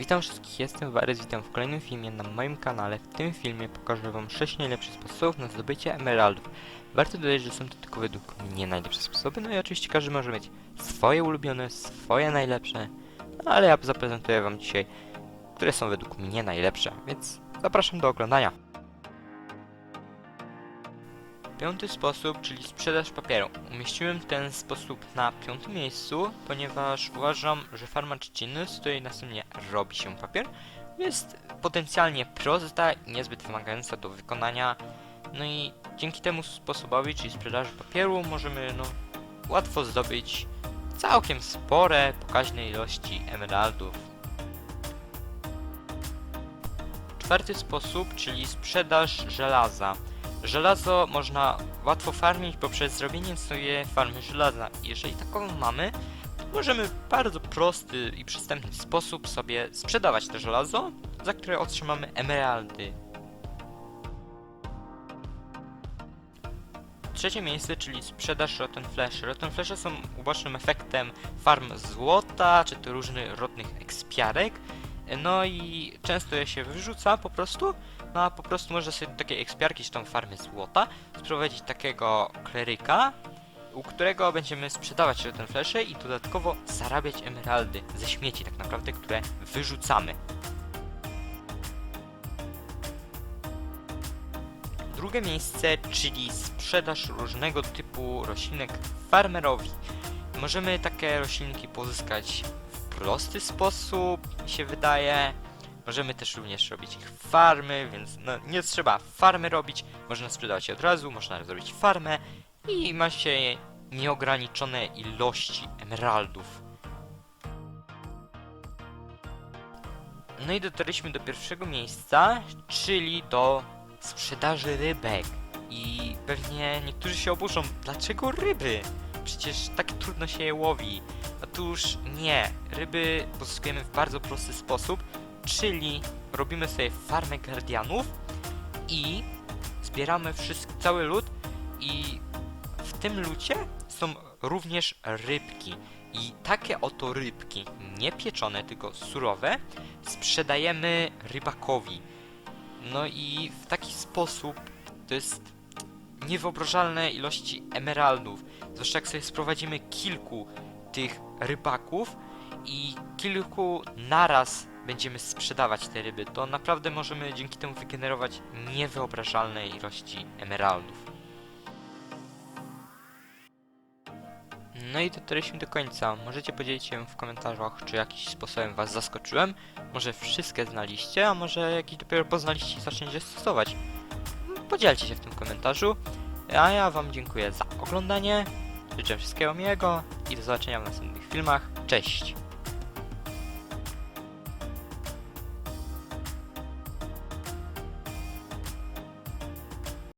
Witam wszystkich, jestem Warys, witam w kolejnym filmie na moim kanale. W tym filmie pokażę wam 6 najlepszych sposobów na zdobycie emeraldów. Warto dodać, że są to tylko według mnie najlepsze sposoby, no i oczywiście każdy może mieć swoje ulubione, swoje najlepsze, no ale ja zaprezentuję wam dzisiaj, które są według mnie najlepsze, więc zapraszam do oglądania. Piąty sposób, czyli sprzedaż papieru. Umieściłem ten sposób na piątym miejscu, ponieważ uważam, że farma trzciny, z której następnie robi się papier, jest potencjalnie prosta i niezbyt wymagająca do wykonania. No i dzięki temu sposobowi, czyli sprzedaży papieru, możemy no, łatwo zdobyć całkiem spore, pokaźne ilości emeraldów. Czwarty sposób, czyli sprzedaż żelaza. Żelazo można łatwo farmić poprzez zrobienie sobie farmy żelaza. Jeżeli taką mamy, to możemy w bardzo prosty i przystępny sposób sobie sprzedawać to żelazo, za które otrzymamy emeraldy. Trzecie miejsce, czyli sprzedaż Rotten Flash. Rotten Flash są ubocznym efektem farm złota, czy to różnych rodnych ekspiarek. No i często je się wyrzuca po prostu, no a po prostu można sobie do takiej ekspiarki, czy tam farmy złota, sprowadzić takiego kleryka, u którego będziemy sprzedawać ten flesze i dodatkowo zarabiać emeraldy ze śmieci tak naprawdę, które wyrzucamy. Drugie miejsce, czyli sprzedaż różnego typu roślinek farmerowi. Możemy takie roślinki pozyskać w prosty sposób, mi się wydaje. Możemy też również robić ich farmy, więc no, nie trzeba farmy robić. Można sprzedawać je od razu, można zrobić farmę i ma się nieograniczone ilości emeraldów. No i dotarliśmy do pierwszego miejsca, czyli do sprzedaży rybek. I pewnie niektórzy się oburzą, dlaczego ryby? Przecież tak trudno się je łowi. Otóż nie, ryby pozyskujemy w bardzo prosty sposób, czyli robimy sobie farmę guardianów i zbieramy wszystko, cały lód i w tym lucie są również rybki. I takie oto rybki, nie pieczone, tylko surowe, sprzedajemy rybakowi. No i w taki sposób to jest niewyobrażalne ilości emeraldów. Zwłaszcza jak sobie sprowadzimy kilku tych rybaków i kilku naraz będziemy sprzedawać te ryby, to naprawdę możemy dzięki temu wygenerować niewyobrażalne ilości emeraldów. No i dotarliśmy do końca. Możecie podzielić się w komentarzach, czy jakiś sposobem was zaskoczyłem. Może wszystkie znaliście, a może jakiś dopiero poznaliście i zaczniecie stosować. Podzielcie się w tym komentarzu. A ja wam dziękuję za oglądanie. Życzę wszystkiego miłego i do zobaczenia w następnych filmach. Cześć!